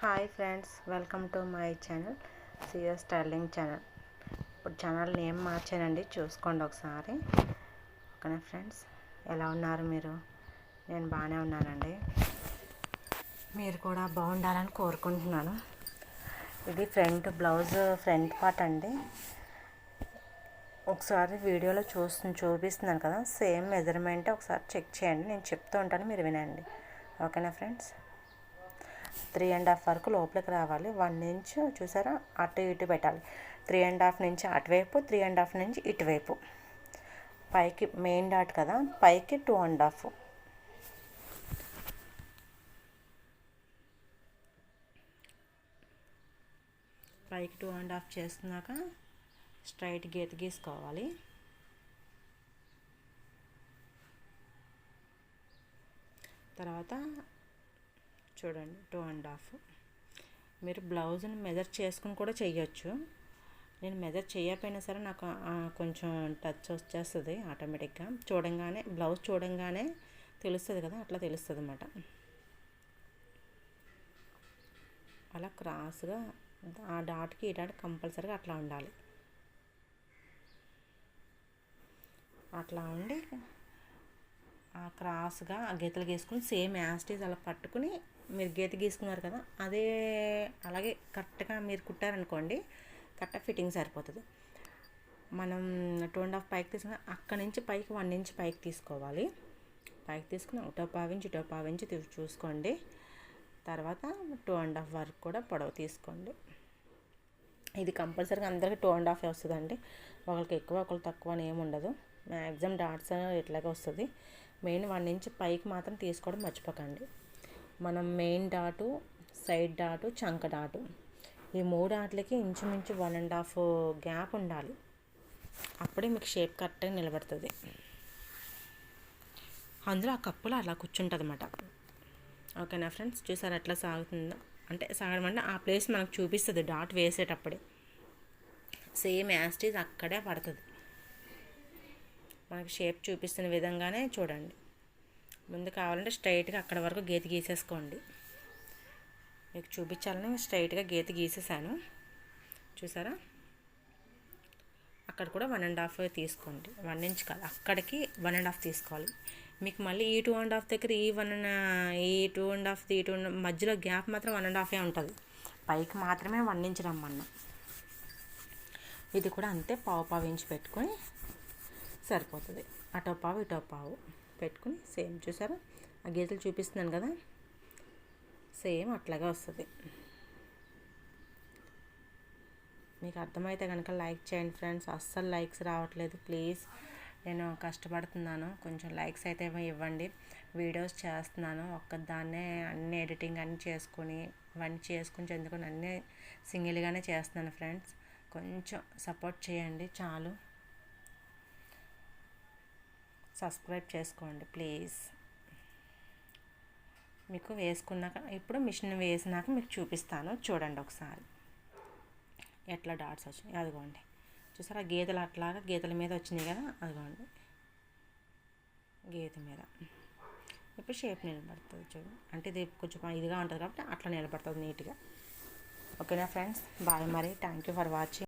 Hi friends welcome to my channel CS styling channel. ఇప్పుడు channel name మార్చానండి చూసుకోండి ఒకసారి. ఓకేనా ఫ్రెండ్స్? ఎలా ఉన్నారు మీరు? నేను బాగానే ఉన్నానండి. మీరు కూడా బాగుండాలని కోరుకుంటున్నాను. ఇది ఫ్రంట్ బ్లౌజ్ ఫ్రంట్ పార్ట్ అండి. ఒకసారి వీడియోలో చూస్తు చూపిస్తున్నాను కదా సేమ్ మెజర్మెంటే ఒకసారి చెక్ చేయండి నేను చెప్తూ ఉంటాను మీరు వినండి. ఓకేనా ఫ్రెండ్స్? త్రీ అండ్ హాఫ్ వరకు లోపలికి రావాలి. వన్ ఇంచ్ చూసారా? అటు ఇటు పెట్టాలి. త్రీ అండ్ హాఫ్ నుంచి అటువైపు త్రీ అండ్ హాఫ్ నుంచి ఇటువైపు. పైకి మెయిన్ డాట్ కదా? పైకి టూ అండ్ హాఫ్. పైకి టూ అండ్ హాఫ్ చేస్తున్నాక స్ట్రైట్ గీత గీసుకోవాలి. తర్వాత చూడండి టూ అండ్ హాఫ్ మీరు బ్లౌజ్ని మెజర్ చేసుకుని కూడా చేయొచ్చు నేను మెజర్ చేయకపోయినా సరే నాకు కొంచెం టచ్ వచ్చేస్తుంది ఆటోమేటిక్గా చూడంగానే బ్లౌజ్ చూడంగానే తెలుస్తుంది కదా అట్లా తెలుస్తుంది అన్నమాట అలా క్రాస్గా ఆ డాట్కి ఈ డాట్ కంపల్సరీగా అట్లా ఉండాలి. అట్లా ఉండి క్రాస్గా ఆ గీతలు గీసుకుని సేమ్ యాస్టీజ్ అలా పట్టుకుని మీరు గీత గీసుకున్నారు కదా అదే అలాగే కరెక్ట్గా మీరు కుట్టారనుకోండి కరెక్ట్గా ఫిట్టింగ్ సరిపోతుంది. మనం టూ అండ్ హాఫ్ పైకి తీసుకున్న అక్కడి నుంచి పైకి వన్ ఇంచ్ పైకి తీసుకోవాలి. పైకి తీసుకుని ఒకటో పావించి ఇటో పావించి చూసుకోండి. తర్వాత టూ అండ్ హాఫ్ వరకు కూడా పొడవు తీసుకోండి. ఇది కంపల్సరీగా అందరికీ టూ అండ్ హాఫ్ వస్తుందండి. ఒకరికి ఎక్కువ ఒకరికి తక్కువ అని ఏమి ఉండదు. మ్యాక్సిమం డాట్స్ ఇట్లాగే వస్తుంది. మెయిన్ వన్ ఇంచ్ పైకి మాత్రం తీసుకోవడం మర్చిపోకండి. మనం మెయిన్ డాటు సైడ్ డాటు చంక డాటు ఈ మూడు ఆటలకి ఇంచుమించు వన్ అండ్ హాఫ్ గ్యాప్ ఉండాలి. అప్పుడే మీకు షేప్ కరెక్ట్గా నిలబడుతుంది. అందులో ఆ కప్పులో అలా కూర్చుంటుంది అన్నమాట ఓకేనా ఫ్రెండ్స్? చూసారు ఎట్లా సాగుతుందో? అంటే సాగడం అంటే ఆ ప్లేస్ మనకు చూపిస్తుంది డాట్ వేసేటప్పుడే. సేమ్ యాస్టీజ్ అక్కడే పడుతుంది. మనకి షేప్ చూపిస్తున్న విధంగానే చూడండి. ముందు కావాలంటే స్ట్రైట్గా అక్కడ వరకు గీత గీసేసుకోండి. మీకు చూపించాలని స్ట్రైట్గా గీత గీసేసాను. చూసారా? అక్కడ కూడా వన్ అండ్ హాఫ్ తీసుకోండి. వన్ ఇంచ్ కాదు అక్కడికి వన్ అండ్ హాఫ్ తీసుకోవాలి. మీకు మళ్ళీ ఈ టూ అండ్ హాఫ్ దగ్గర ఈ వన్ ఈ టూ అండ్ హాఫ్ ఈ టూ మధ్యలో గ్యాప్ మాత్రం వన్ అండ్ హాఫే ఉంటుంది. పైకి మాత్రమే వన్ ఇంచ్ రమ్మన్నా. ఇది కూడా అంతే పావు పావు ఇంచ్ పెట్టుకొని సరిపోతుంది. అటో పావు ఇటో పావు పెట్టుకుని సేమ్ చూసారా? ఆ గీతలు చూపిస్తున్నాను కదా? సేమ్ అట్లాగే వస్తుంది. మీకు అర్థమైతే కనుక లైక్ చేయండి ఫ్రెండ్స్. అస్సలు లైక్స్ రావట్లేదు. ప్లీజ్ నేను కష్టపడుతున్నాను. కొంచెం లైక్స్ అయితే ఇవ్వండి. వీడియోస్ చేస్తున్నాను. ఒక్కదాన్నే అన్ని ఎడిటింగ్ అన్నీ చేసుకొని అవన్నీ చేసుకుని చెందుకుని అన్నీ సింగిల్గానే చేస్తున్నాను ఫ్రెండ్స్. కొంచెం సపోర్ట్ చేయండి చాలు. సబ్స్క్రైబ్ చేసుకోండి ప్లీజ్. మీకు వేసుకున్నాక ఇప్పుడు మిషన్ వేసినాక మీకు చూపిస్తాను. చూడండి ఒకసారి. ఎట్లా డాట్స్ వచ్చినాయి? అదిగోండి. చూసారా? గీతలు అట్లాగా గీతల మీద వచ్చినాయి కదా? అదిగోండి. గీత మీద. ఇప్పుడు షేప్ నిలబడుతుంది చూడు. అంటే ఇది కొంచెం ఇదిగా ఉంటుంది కాబట్టి అట్లా నిలబడుతుంది నీట్గా. ఓకేనా ఫ్రెండ్స్? బాయ్ మరి. Thank you for watching.